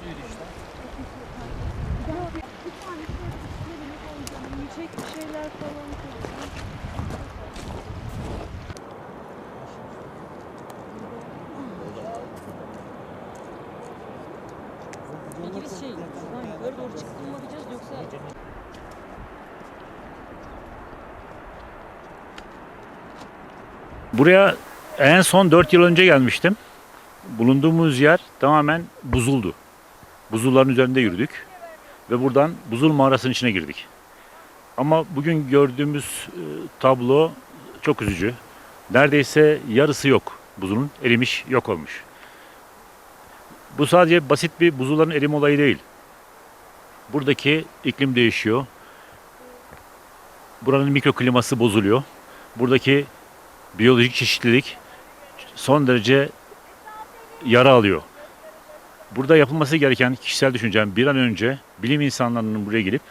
Peki biz şey, yukarı doğru çıktım mı gideceğiz yoksa Buraya en son 4 yıl önce gelmiştim. Bulunduğumuz yer tamamen buzuldu. Buzulların üzerinde yürüdük ve buradan buzul mağarasının içine girdik. Ama bugün gördüğümüz e, tablo çok üzücü. Neredeyse yarısı yok buzulun, erimiş, yok olmuş. Bu sadece basit bir buzulların erime olayı değil. Buradaki iklim değişiyor. Buranın mikrokliması bozuluyor. Buradaki biyolojik çeşitlilik son derece yara alıyor. Burada yapılması gereken kişisel düşüncem bir an önce bilim insanlarının buraya gelip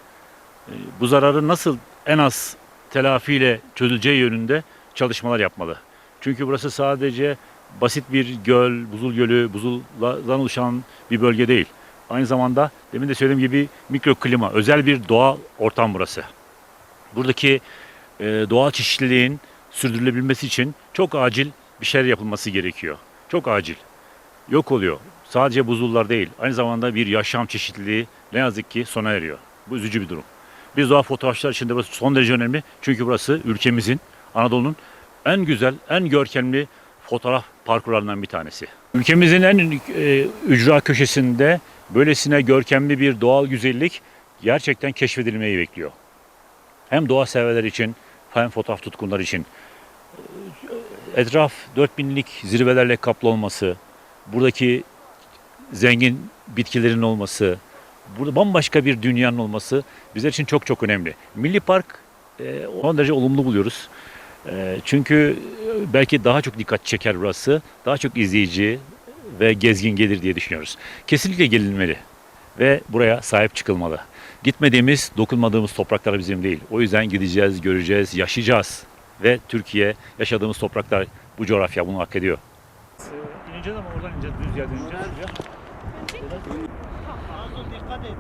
e, bu zararı nasıl en az telafiyle çözüleceği yönünde çalışmalar yapmalı. Çünkü burası sadece basit bir göl, buzul gölü, buzuldan oluşan bir bölge değil. Aynı zamanda demin de söylediğim gibi mikroklima, özel bir doğal ortam burası. Buradaki e, doğal çeşitliliğin sürdürülebilmesi için çok acil bir şeyler yapılması gerekiyor. Çok acil. Yok oluyor. Sadece buzullar değil. Aynı zamanda bir yaşam çeşitliliği ne yazık ki sona eriyor. Bu üzücü bir durum. Biz doğa fotoğrafçılar için de burası son derece önemli. Çünkü burası ülkemizin, Anadolu'nun en güzel, en görkemli fotoğraf parkurlarından bir tanesi. Ülkemizin en e, ücra köşesinde böylesine görkemli bir doğal güzellik gerçekten keşfedilmeyi bekliyor. Hem doğa severler için hem fotoğraf tutkunlar için. Etraf 4000'lik zirvelerle kaplı olması, buradaki zengin bitkilerin olması, burada bambaşka bir dünyanın olması bizler için çok çok önemli. Milli Park e, son derece olumlu buluyoruz. E, çünkü belki daha çok dikkat çeker burası, daha çok izleyici ve gezgin gelir diye düşünüyoruz. Kesinlikle gelinmeli ve buraya sahip çıkılmalı. Gitmediğimiz, dokunmadığımız topraklar bizim değil. O yüzden gideceğiz, göreceğiz, yaşayacağız. Ve Türkiye, yaşadığımız topraklar, bu coğrafya bunu hak ediyor. İneceğiz ama oradan ineceğiz, düz yerden ineceğiz. Dikkat et.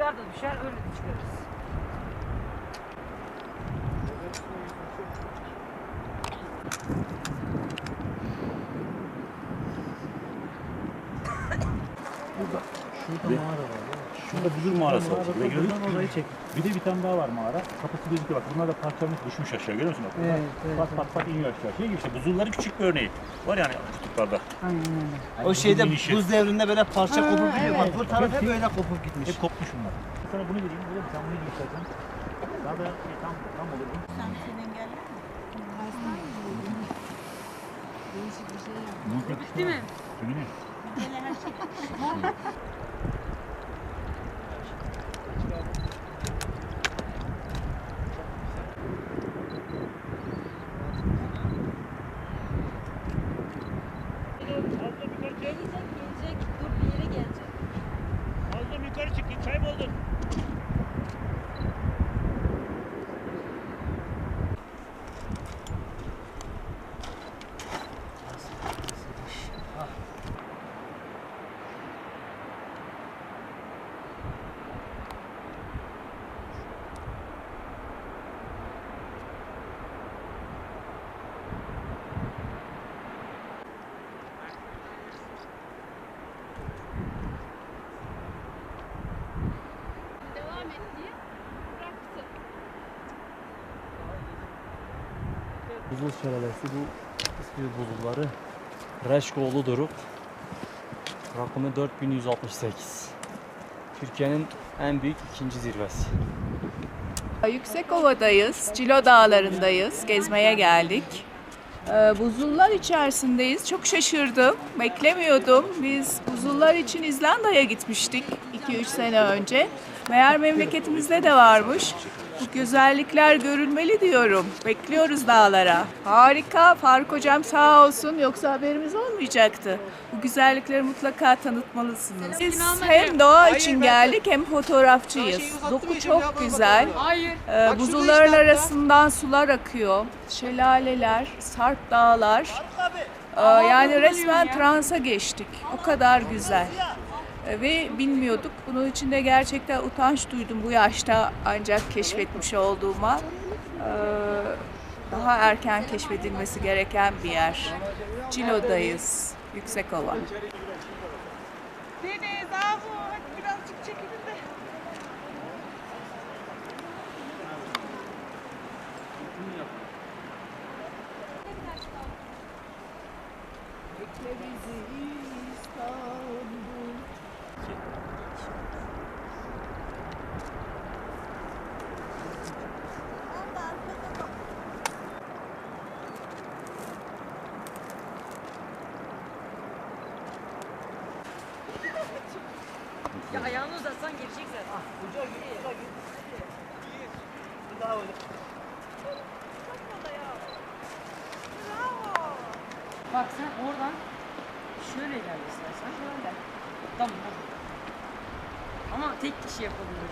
biber de düşer öyle de çıkarız. Şurada mağara var. Şurada buzul mağarası var. Buraya girelim. Buradan orayı çek. Bir de bir tane daha var mağara. Kapısı gözüküyor bak. Bunlar da parçalanmış düşmüş aşağı görüyor musun? Bak, Evet, evet, Pat pat pat iniyor aşağı. Şey gibi işte buzulların küçük bir örneği. Var yani kutuplarda. O şeyde inişi. buz devrinde böyle parça Ha, kopup gidiyor. Bak evet. bu taraf hep böyle kopup gitmiş. Hep kopmuş bunlar. Sana bunu vereyim. Böyle sen bunu göstereceğim. Daha da şey, tam, tam olur bu. Bitti mi? Kimin? Gelecek Buzul şelalesi bu İspir buzulları Reşkoğlu Doruk rakımı 4168 Türkiye'nin en büyük ikinci zirvesi. Yüksekova'dayız, Cilo Dağları'ndayız, gezmeye geldik. Ee, Buzullar içerisindeyiz. Çok şaşırdım, beklemiyordum. Biz buzullar için İzlanda'ya gitmiştik 2-3 sene önce. Meğer memleketimizde de varmış. Bu güzellikler görülmeli diyorum. Bekliyoruz dağlara. Harika. Faruk hocam sağ olsun. Yoksa haberimiz olmayacaktı. Bu güzellikleri mutlaka tanıtmalısınız. Biz hem doğa için geldik hem fotoğrafçıyız. Doku çok güzel. Ee, buzulların arasından sular akıyor. Şelaleler, sarp dağlar. Ee, yani resmen transa geçtik. O kadar güzel. Ee, Ve bilmiyorduk. Bunun için de gerçekten utanç duydum bu yaşta ancak keşfetmiş olduğuma. Ee, Daha erken keşfedilmesi gereken bir yer. Cilo'dayız. Yüksekova. Deniz, Ahu hadi birazcık çekilin de. Ya ayağını uzatsan gelecek zaten. Bak sen oradan şöyle gel istersen. Şöyle. Tamam. Ama tek kişi yapabilir.